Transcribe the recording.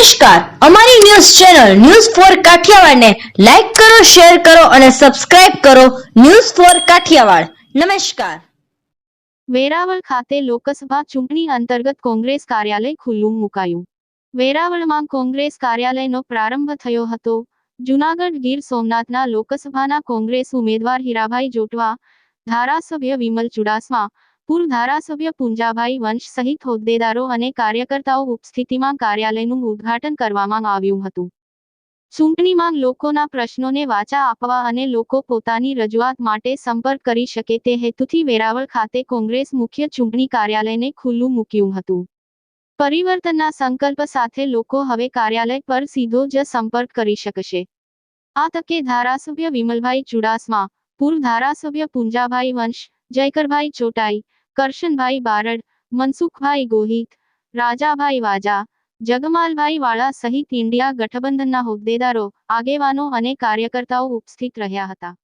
નમસ્કાર. અમારી news channel news for કાઠિયાવાડને લાઈક કરો, શેર કરો અને સબસ્ક્રાઇબ કરો ન્યૂઝ ફોર કાઠિયાવાડ. નમસ્કાર. વેરાવળ ખાતે લોકસભા ચૂંટણી અંતર્ગત કોંગ્રેસ કાર્યાલય ખુલ્લું મુકાયું. વેરાવળમાં કોંગ્રેસ કાર્યાલયનો પ્રારંભ થયો હતો. જૂનાગઢ ગીર સોમનાથના લોકસભાના કોંગ્રેસ ઉમેદવાર હીરાભાઈ જોટવા, ધારાસભ્ય વિમલ ચુડાસમા પૂર્વ ધારાસભ્ય પુંજાભાઈ વંશ સહિત હોદ્દેદારો અને કાર્યકર્તાઓ ઉપસ્થિતિમાં કાર્યાલયનું ઉદ્ઘાટન કરવામાં આવ્યું હતું. ચૂંટણીમાં લોકોના પ્રશ્નોને વાચા આપવા અને લોકો પોતાની રજૂઆત માટે સંપર્ક કરી શકે તે હેતુથી વેરાવળ ખાતે કોંગ્રેસ મુખ્ય ચૂંટણી કાર્યાલયને ખુલ્લું મૂક્યું હતું. પરિવર્તનના સંકલ્પ સાથે લોકો હવે કાર્યાલય પર સીધો જ સંપર્ક કરી શકશે. આ તકે ધારાસભ્ય વિમલભાઈ ચુડાસમા, પૂર્વ ધારાસભ્ય પુંજાભાઈ વંશ, જયકરભાઈ ચોટાઈ કરશનભાઈ બારડ, મનસુખભાઈ ગોહિત, રાજાભાઈ વાજા, જગમાલભાઈ વાળા સહિત ઇન્ડિયા ગઠબંધનના હોદ્દેદારો, આગેવાનો અને કાર્યકર્તાઓ ઉપસ્થિત રહ્યા હતા.